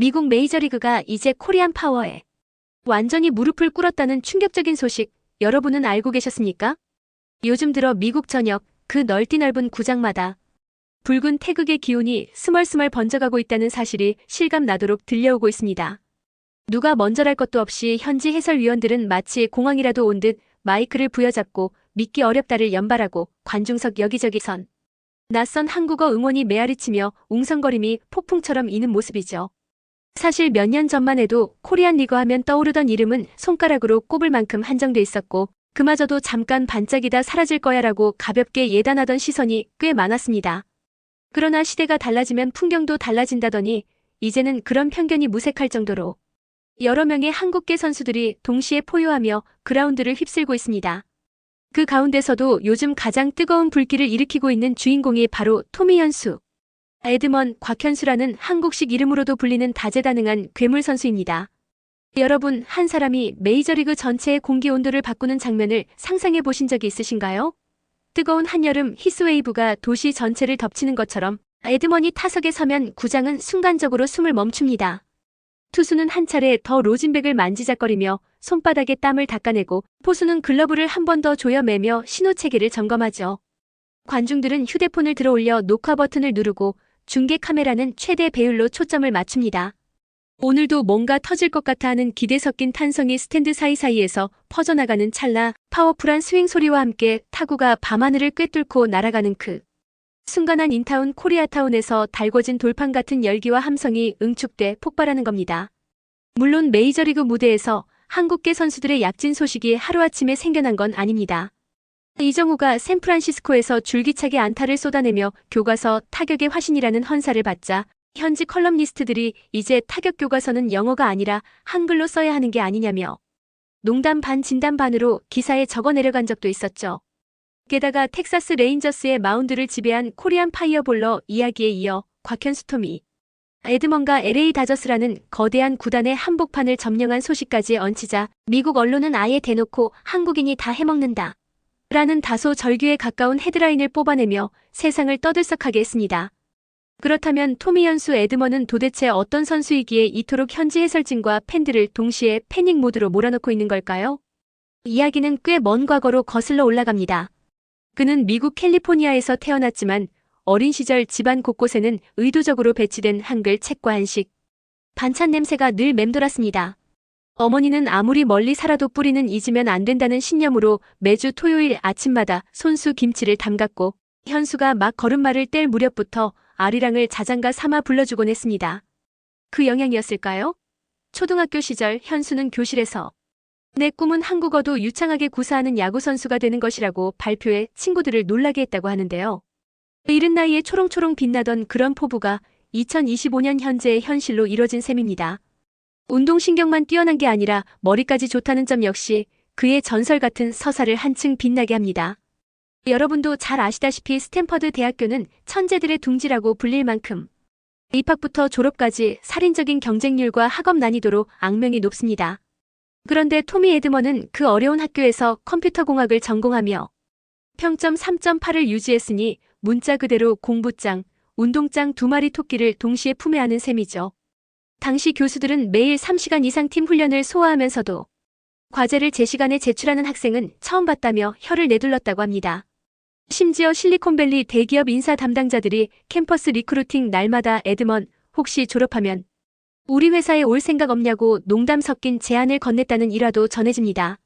미국 메이저리그가 이제 코리안 파워에 완전히 무릎을 꿇었다는 충격적인 소식 여러분은 알고 계셨습니까? 요즘 들어 미국 전역 그 넓디 넓은 구장마다 붉은 태극의 기운이 스멀스멀 번져가고 있다는 사실이 실감 나도록 들려오고 있습니다. 누가 먼저랄 것도 없이 현지 해설위원들은 마치 공항이라도 온 듯 마이크를 부여잡고 믿기 어렵다를 연발하고 관중석 여기저기 선 낯선 한국어 응원이 메아리치며 웅성거림이 폭풍처럼 이는 모습이죠. 사실 몇 년 전만 해도 코리안 리그 하면 떠오르던 이름은 손가락으로 꼽을 만큼 한정돼 있었고 그마저도 잠깐 반짝이다 사라질 거야라고 가볍게 예단하던 시선이 꽤 많았습니다. 그러나 시대가 달라지면 풍경도 달라진다더니 이제는 그런 편견이 무색할 정도로 여러 명의 한국계 선수들이 동시에 포효하며 그라운드를 휩쓸고 있습니다. 그 가운데서도 요즘 가장 뜨거운 불길을 일으키고 있는 주인공이 바로 토미 현수. 에드먼 곽현수라는 한국식 이름으로도 불리는 다재다능한 괴물 선수입니다. 여러분, 한 사람이 메이저리그 전체의 공기 온도를 바꾸는 장면을 상상해 보신 적이 있으신가요? 뜨거운 한여름 히스웨이브가 도시 전체를 덮치는 것처럼 에드먼이 타석에 서면 구장은 순간적으로 숨을 멈춥니다. 투수는 한 차례 더 로진백을 만지작거리며 손바닥에 땀을 닦아내고 포수는 글러브를 한 번 더 조여매며 신호 체계를 점검하죠. 관중들은 휴대폰을 들어 올려 녹화 버튼을 누르고 중계 카메라는 최대 배율로 초점을 맞춥니다. 오늘도 뭔가 터질 것 같아 하는 기대 섞인 탄성이 스탠드 사이사이에서 퍼져나가는 찰나 파워풀한 스윙 소리와 함께 타구가 밤하늘을 꿰뚫고 날아가는 그 순간한 인타운 코리아타운에서 달궈진 돌판 같은 열기와 함성이 응축돼 폭발하는 겁니다. 물론 메이저리그 무대에서 한국계 선수들의 약진 소식이 하루아침에 생겨난 건 아닙니다. 이정우가 샌프란시스코에서 줄기차게 안타를 쏟아내며 교과서 타격의 화신이라는 헌사를 받자 현지 컬럼니스트들이 이제 타격 교과서는 영어가 아니라 한글로 써야 하는 게 아니냐며 농담 반 진담 반으로 기사에 적어 내려간 적도 있었죠. 게다가 텍사스 레인저스의 마운드를 지배한 코리안 파이어볼러 이야기에 이어 곽현수 토미, 에드먼과 LA 다저스라는 거대한 구단의 한복판을 점령한 소식까지 얹히자 미국 언론은 아예 대놓고 한국인이 다 해먹는다. 라는 다소 절규에 가까운 헤드라인을 뽑아내며 세상을 떠들썩하게 했습니다. 그렇다면 토미 현수 에드먼은 도대체 어떤 선수이기에 이토록 현지 해설진과 팬들을 동시에 패닉 모드로 몰아넣고 있는 걸까요? 이야기는 꽤 먼 과거로 거슬러 올라갑니다. 그는 미국 캘리포니아에서 태어났지만 어린 시절 집안 곳곳에는 의도적으로 배치된 한글 책과 한식, 반찬 냄새가 늘 맴돌았습니다. 어머니는 아무리 멀리 살아도 뿌리는 잊으면 안 된다는 신념으로 매주 토요일 아침마다 손수 김치를 담갔고 현수가 막 걸음마를 뗄 무렵부터 아리랑을 자장가 삼아 불러주곤 했습니다. 그 영향이었을까요? 초등학교 시절 현수는 교실에서 내 꿈은 한국어도 유창하게 구사하는 야구선수가 되는 것이라고 발표해 친구들을 놀라게 했다고 하는데요. 이른 나이에 초롱초롱 빛나던 그런 포부가 2025년 현재의 현실로 이뤄진 셈입니다. 운동신경만 뛰어난 게 아니라 머리까지 좋다는 점 역시 그의 전설 같은 서사를 한층 빛나게 합니다. 여러분도 잘 아시다시피 스탠퍼드 대학교는 천재들의 둥지라고 불릴 만큼 입학부터 졸업까지 살인적인 경쟁률과 학업 난이도로 악명이 높습니다. 그런데 토미 에드먼은 그 어려운 학교에서 컴퓨터 공학을 전공하며 평점 3.8을 유지했으니 문자 그대로 공부짱, 운동짱 두 마리 토끼를 동시에 품에 안은 셈이죠. 당시 교수들은 매일 3시간 이상 팀 훈련을 소화하면서도 과제를 제 시간에 제출하는 학생은 처음 봤다며 혀를 내둘렀다고 합니다. 심지어 실리콘밸리 대기업 인사 담당자들이 캠퍼스 리크루팅 날마다 에드먼 혹시 졸업하면 우리 회사에 올 생각 없냐고 농담 섞인 제안을 건넸다는 일화도 전해집니다.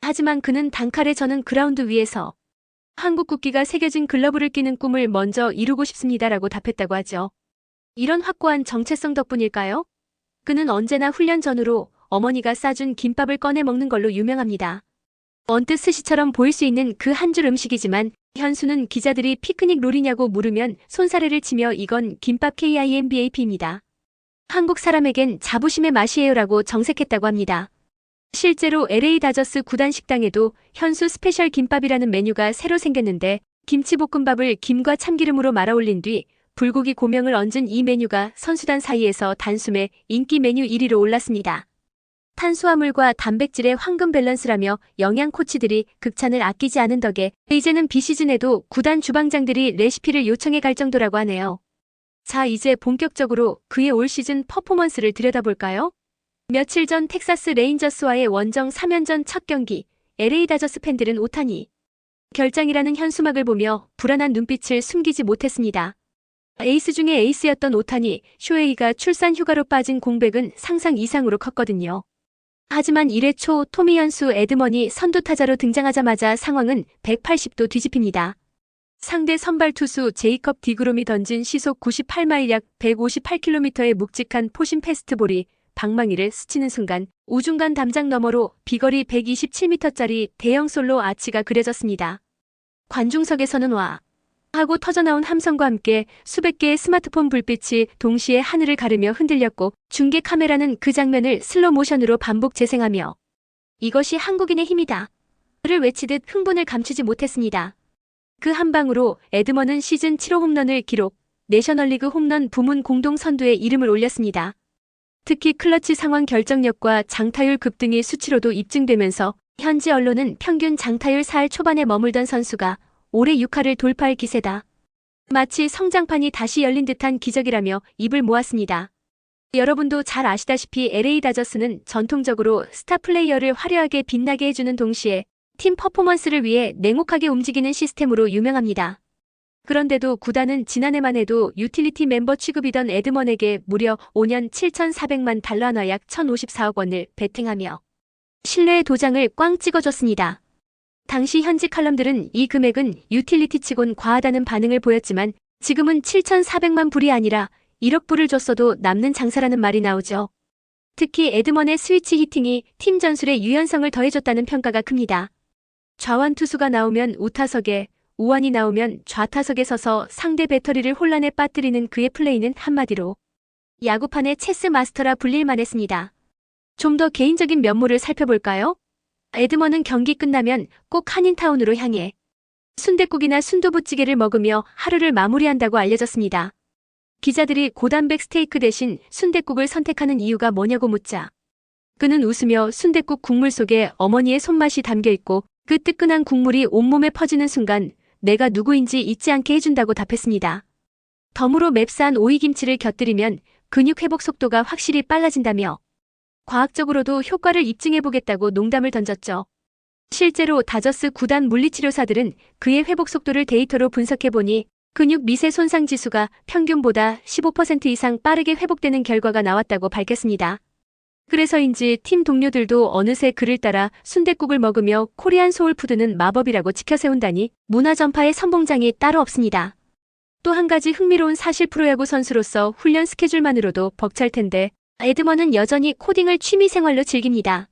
하지만 그는 단칼에 저는 그라운드 위에서 한국 국기가 새겨진 글러브를 끼는 꿈을 먼저 이루고 싶습니다라고 답했다고 하죠. 이런 확고한 정체성 덕분일까요? 그는 언제나 훈련 전후로 어머니가 싸준 김밥을 꺼내 먹는 걸로 유명합니다. 언뜻 스시처럼 보일 수 있는 그 한 줄 음식이지만 현수는 기자들이 피크닉 롤이냐고 물으면 손사래를 치며 이건 김밥 KIMBAP입니다. 한국 사람에겐 자부심의 맛이에요라고 정색했다고 합니다. 실제로 LA 다저스 구단 식당에도 현수 스페셜 김밥이라는 메뉴가 새로 생겼는데 김치볶음밥을 김과 참기름으로 말아 올린 뒤 불고기 고명을 얹은 이 메뉴가 선수단 사이에서 단숨에 인기 메뉴 1위로 올랐습니다. 탄수화물과 단백질의 황금 밸런스라며 영양 코치들이 극찬을 아끼지 않은 덕에 이제는 비시즌에도 구단 주방장들이 레시피를 요청해 갈 정도라고 하네요. 자, 이제 본격적으로 그의 올 시즌 퍼포먼스를 들여다볼까요? 며칠 전 텍사스 레인저스와의 원정 3연전 첫 경기, LA 다저스 팬들은 오타니 결장이라는 현수막을 보며 불안한 눈빛을 숨기지 못했습니다. 에이스 중에 에이스였던 오타니, 쇼헤이가 출산 휴가로 빠진 공백은 상상 이상으로 컸거든요. 하지만 1회 초 토미 현수 에드먼이 선두 타자로 등장하자마자 상황은 180도 뒤집힙니다. 상대 선발 투수 제이컵 디그롬이 던진 시속 98마일 약 158km의 묵직한 포신 패스트볼이 방망이를 스치는 순간 우중간 담장 너머로 비거리 127m짜리 대형 솔로 아치가 그려졌습니다. 관중석에서는 와 하고 터져나온 함성과 함께 수백 개의 스마트폰 불빛이 동시에 하늘을 가르며 흔들렸고 중계 카메라는 그 장면을 슬로 모션으로 반복 재생하며 이것이 한국인의 힘이다. 를 외치듯 흥분을 감추지 못했습니다. 그 한 방으로 에드먼은 시즌 7호 홈런을 기록, 내셔널리그 홈런 부문 공동 선두에 이름을 올렸습니다. 특히 클러치 상황 결정력과 장타율 급 등이 수치로도 입증되면서 현지 언론은 평균 장타율 4할 초반에 머물던 선수가 올해 6할을 돌파할 기세다. 마치 성장판이 다시 열린 듯한 기적이라며 입을 모았습니다. 여러분도 잘 아시다시피 LA 다저스는 전통적으로 스타 플레이어를 화려하게 빛나게 해주는 동시에 팀 퍼포먼스를 위해 냉혹하게 움직이는 시스템으로 유명합니다. 그런데도 구단은 지난해만 해도 유틸리티 멤버 취급이던 에드먼에게 무려 5년 7,400만 달러나 약 1,054억 원을 베팅하며 신뢰의 도장을 꽝 찍어줬습니다. 당시 현지 칼럼들은 이 금액은 유틸리티치곤 과하다는 반응을 보였지만 지금은 7,400만 불이 아니라 1억 불을 줬어도 남는 장사라는 말이 나오죠. 특히 에드먼의 스위치 히팅이 팀 전술에 유연성을 더해줬다는 평가가 큽니다. 좌완 투수가 나오면 우타석에, 우완이 나오면 좌타석에 서서 상대 배터리를 혼란에 빠뜨리는 그의 플레이는 한마디로 야구판의 체스 마스터라 불릴만 했습니다. 좀 더 개인적인 면모를 살펴볼까요? 에드먼은 경기 끝나면 꼭 한인타운으로 향해 순댓국이나 순두부찌개를 먹으며 하루를 마무리한다고 알려졌습니다. 기자들이 고단백 스테이크 대신 순댓국을 선택하는 이유가 뭐냐고 묻자 그는 웃으며 순댓국 국물 속에 어머니의 손맛이 담겨 있고 그 뜨끈한 국물이 온몸에 퍼지는 순간 내가 누구인지 잊지 않게 해준다고 답했습니다. 덤으로 맵싼 오이김치를 곁들이면 근육 회복 속도가 확실히 빨라진다며 과학적으로도 효과를 입증해보겠다고 농담을 던졌죠. 실제로 다저스 구단 물리치료사들은 그의 회복 속도를 데이터로 분석해보니 근육 미세 손상 지수가 평균보다 15% 이상 빠르게 회복되는 결과가 나왔다고 밝혔습니다. 그래서인지 팀 동료들도 어느새 그를 따라 순댓국을 먹으며 코리안 소울푸드는 마법이라고 지켜세운다니 문화 전파의 선봉장이 따로 없습니다. 또 한 가지 흥미로운 사실 프로야구 선수로서 훈련 스케줄만으로도 벅찰 텐데 에드먼은 여전히 코딩을 취미생활로 즐깁니다.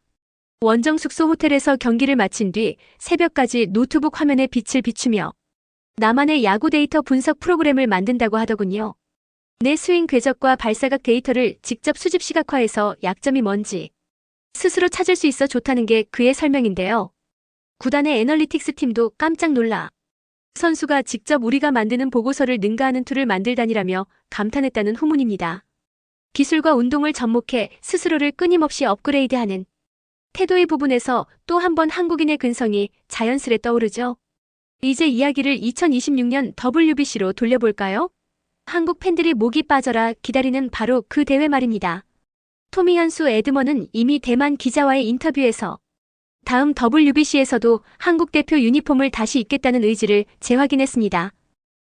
원정 숙소 호텔에서 경기를 마친 뒤 새벽까지 노트북 화면에 빛을 비추며 나만의 야구 데이터 분석 프로그램을 만든다고 하더군요. 내 스윙 궤적과 발사각 데이터를 직접 수집 시각화해서 약점이 뭔지 스스로 찾을 수 있어 좋다는 게 그의 설명인데요. 구단의 애널리틱스 팀도 깜짝 놀라 선수가 직접 우리가 만드는 보고서를 능가하는 툴을 만들다니라며 감탄했다는 후문입니다. 기술과 운동을 접목해 스스로를 끊임없이 업그레이드하는 태도의 부분에서 또 한 번 한국인의 근성이 자연스레 떠오르죠. 이제 이야기를 2026년 WBC로 돌려볼까요? 한국 팬들이 목이 빠져라 기다리는 바로 그 대회 말입니다. 토미 현수 에드먼은 이미 대만 기자와의 인터뷰에서 다음 WBC에서도 한국 대표 유니폼을 다시 입겠다는 의지를 재확인했습니다.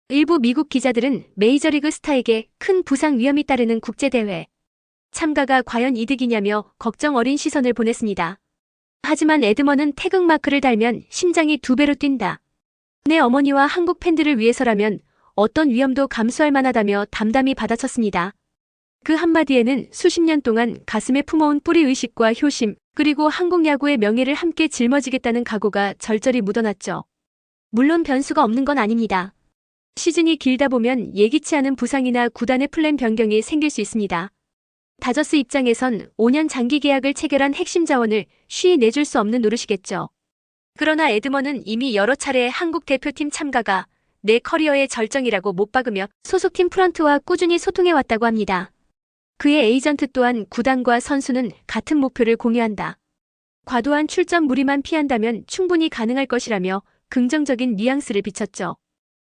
일부 미국 기자들은 메이저리그 스타에게 큰 부상 위험이 따르는 국제대회 참가가 과연 이득이냐며 걱정 어린 시선을 보냈습니다. 하지만 에드먼은 태극마크를 달면 심장이 두 배로 뛴다. 내 어머니와 한국 팬들을 위해서라면 어떤 위험도 감수할 만하다며 담담히 받아쳤습니다. 그 한마디에는 수십 년 동안 가슴에 품어온 뿌리 의식과 효심, 그리고 한국 야구의 명예를 함께 짊어지겠다는 각오가 절절히 묻어났죠. 물론 변수가 없는 건 아닙니다. 시즌이 길다 보면 예기치 않은 부상이나 구단의 플랜 변경이 생길 수 있습니다. 다저스 입장에선 5년 장기 계약을 체결한 핵심 자원을 쉬이 내줄 수 없는 노릇이겠죠. 그러나 에드먼은 이미 여러 차례 한국 대표팀 참가가 내 커리어의 절정이라고 못 박으며 소속팀 프런트와 꾸준히 소통해왔다고 합니다. 그의 에이전트 또한 구단과 선수는 같은 목표를 공유한다. 과도한 출전 무리만 피한다면 충분히 가능할 것이라며 긍정적인 뉘앙스를 비쳤죠.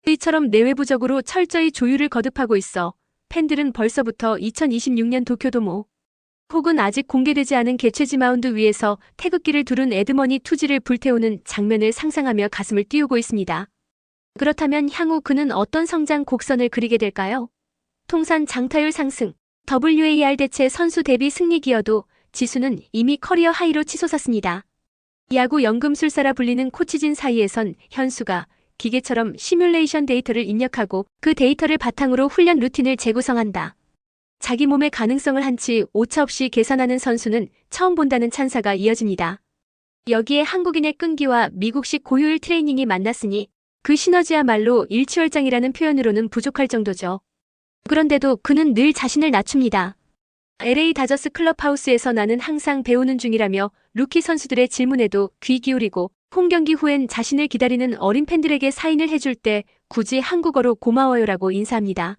이처럼 내외부적으로 철저히 조율을 거듭하고 있어 팬들은 벌써부터 2026년 도쿄도모 혹은 아직 공개되지 않은 개최지 마운드 위에서 태극기를 두른 에드머니 투지를 불태우는 장면을 상상하며 가슴을 띄우고 있습니다. 그렇다면 향후 그는 어떤 성장 곡선을 그리게 될까요? 통산 장타율 상승, WAR 대체 선수 대비 승리 기여도 지수는 이미 커리어 하이로 치솟았습니다. 야구 연금술사라 불리는 코치진 사이에선 현수가 기계처럼 시뮬레이션 데이터를 입력하고 그 데이터를 바탕으로 훈련 루틴을 재구성한다. 자기 몸의 가능성을 한치 오차 없이 계산하는 선수는 처음 본다는 찬사가 이어집니다. 여기에 한국인의 끈기와 미국식 고효율 트레이닝이 만났으니 그 시너지야말로 일취월장이라는 표현으로는 부족할 정도죠. 그런데도 그는 늘 자신을 낮춥니다. LA 다저스 클럽하우스에서 나는 항상 배우는 중이라며 루키 선수들의 질문에도 귀 기울이고 홈 경기 후엔 자신을 기다리는 어린 팬들에게 사인을 해줄 때 굳이 한국어로 고마워요라고 인사합니다.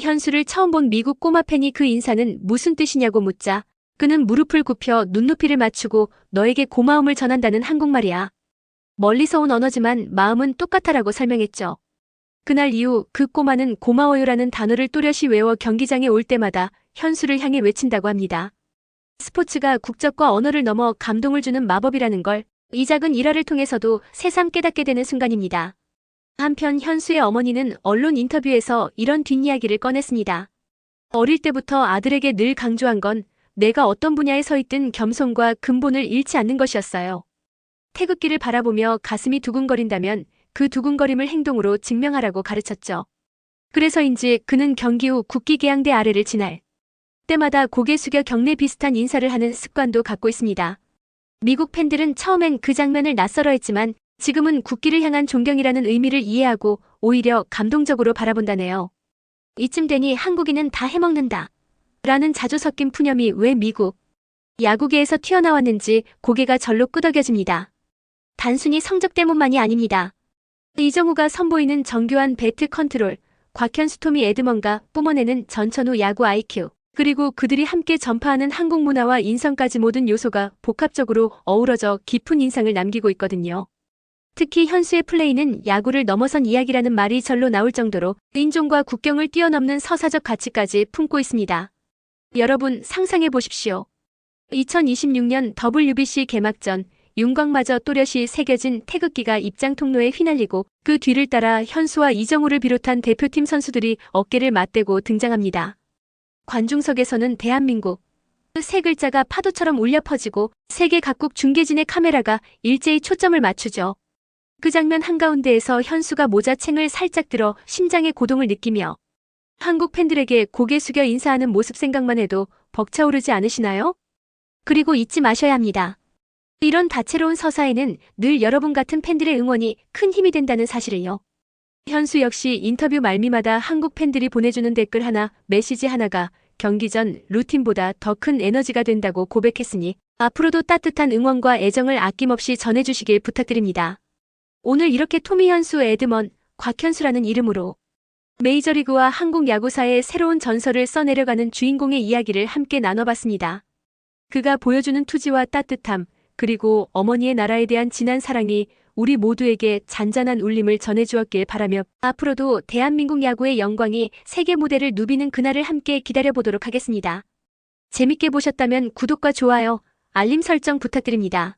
현수를 처음 본 미국 꼬마 팬이 그 인사는 무슨 뜻이냐고 묻자 그는 무릎을 굽혀 눈높이를 맞추고 너에게 고마움을 전한다는 한국말이야. 멀리서 온 언어지만 마음은 똑같아라고 설명했죠. 그날 이후 그 꼬마는 고마워요라는 단어를 또렷이 외워 경기장에 올 때마다 현수를 향해 외친다고 합니다. 스포츠가 국적과 언어를 넘어 감동을 주는 마법이라는 걸 이 작은 일화를 통해서도 새삼 깨닫게 되는 순간입니다. 한편 현수의 어머니는 언론 인터뷰에서 이런 뒷이야기를 꺼냈습니다. 어릴 때부터 아들에게 늘 강조한 건 내가 어떤 분야에 서 있든 겸손과 근본을 잃지 않는 것이었어요. 태극기를 바라보며 가슴이 두근거린다면 그 두근거림을 행동으로 증명하라고 가르쳤죠. 그래서인지 그는 경기 후 국기계양대 아래를 지날 때마다 고개 숙여 경례 비슷한 인사를 하는 습관도 갖고 있습니다. 미국 팬들은 처음엔 그 장면을 낯설어 했지만 지금은 국기를 향한 존경이라는 의미를 이해하고 오히려 감동적으로 바라본다네요. 이쯤 되니 한국인은 다 해먹는다. 라는 자주 섞인 푸념이 왜 미국 야구계에서 튀어나왔는지 고개가 절로 끄덕여집니다. 단순히 성적 때문만이 아닙니다. 이정우가 선보이는 정교한 배트 컨트롤, 곽현수 토미 에드먼과 뿜어내는 전천후 야구 IQ, 그리고 그들이 함께 전파하는 한국 문화와 인성까지 모든 요소가 복합적으로 어우러져 깊은 인상을 남기고 있거든요. 특히 현수의 플레이는 야구를 넘어선 이야기라는 말이 절로 나올 정도로 인종과 국경을 뛰어넘는 서사적 가치까지 품고 있습니다. 여러분 상상해 보십시오. 2026년 WBC 개막전 윤광마저 또렷이 새겨진 태극기가 입장 통로에 휘날리고 그 뒤를 따라 현수와 이정우를 비롯한 대표팀 선수들이 어깨를 맞대고 등장합니다. 관중석에서는 대한민국 세 글자가 파도처럼 울려 퍼지고 세계 각국 중계진의 카메라가 일제히 초점을 맞추죠. 그 장면 한가운데에서 현수가 모자챙을 살짝 들어 심장의 고동을 느끼며 한국 팬들에게 고개 숙여 인사하는 모습 생각만 해도 벅차오르지 않으시나요? 그리고 잊지 마셔야 합니다. 이런 다채로운 서사에는 늘 여러분 같은 팬들의 응원이 큰 힘이 된다는 사실을요. 현수 역시 인터뷰 말미마다 한국 팬들이 보내주는 댓글 하나, 메시지 하나가 경기 전 루틴보다 더 큰 에너지가 된다고 고백했으니 앞으로도 따뜻한 응원과 애정을 아낌없이 전해주시길 부탁드립니다. 오늘 이렇게 토미 현수 에드먼, 곽현수라는 이름으로 메이저리그와 한국 야구사의 새로운 전설을 써내려가는 주인공의 이야기를 함께 나눠봤습니다. 그가 보여주는 투지와 따뜻함, 그리고 어머니의 나라에 대한 진한 사랑이 우리 모두에게 잔잔한 울림을 전해주었길 바라며 앞으로도 대한민국 야구의 영광이 세계 무대를 누비는 그날을 함께 기다려보도록 하겠습니다. 재밌게 보셨다면 구독과 좋아요, 알림 설정 부탁드립니다.